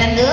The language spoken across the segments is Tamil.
నందు?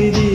கார்த்திகை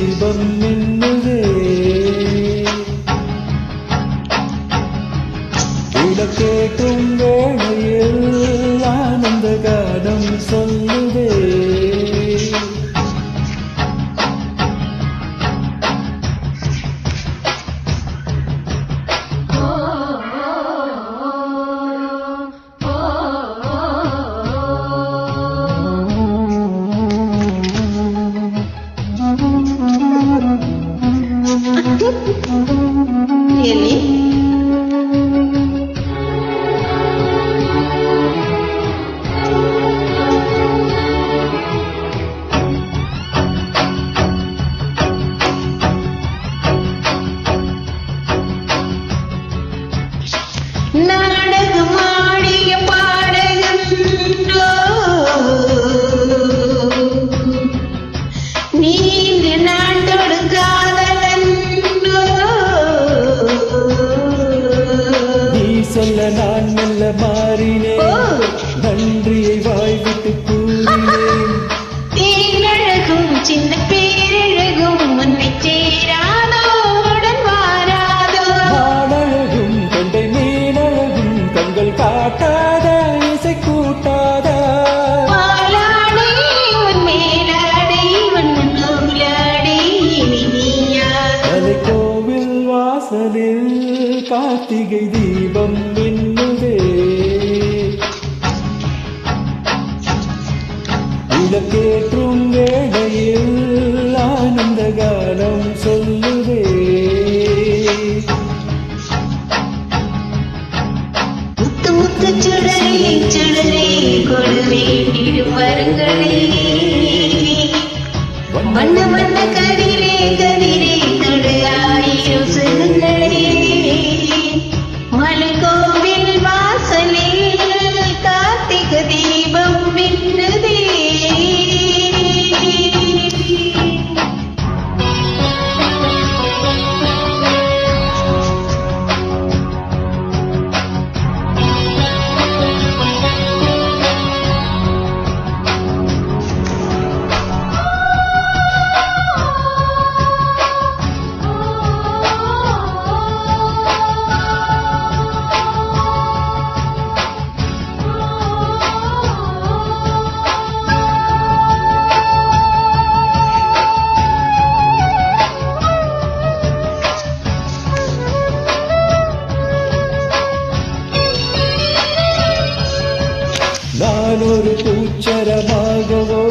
நான் ஒரு பூச்சரமாகவோ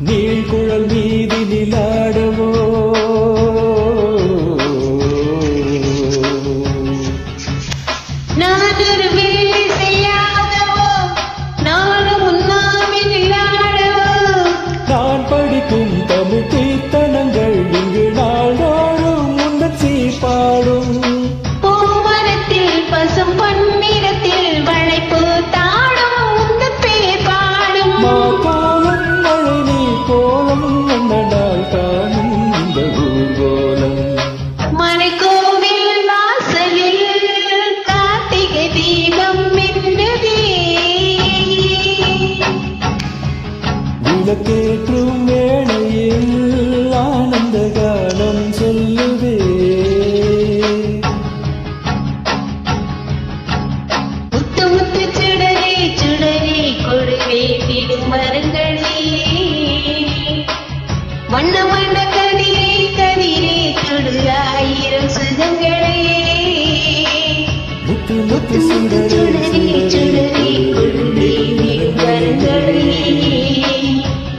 நீழ்குழல் மீதி நிலாடவோ மரங்களே வண்ண வண்ண கதிரே கதிரே சுடு ஆயிரம் சுகங்களே முத்து முத்து சுடரே சுடரே கொழுந்தே மரங்களே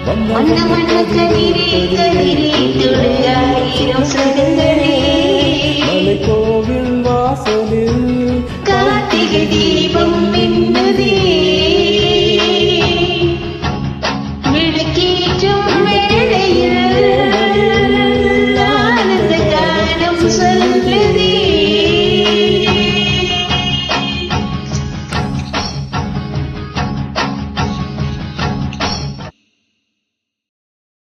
வண்ண வண்ண கதிரே கதிரே சுடு ஆயிரம் சுகங்களே கோவில் வாசலில் கார்த்திகை தீபம் மின்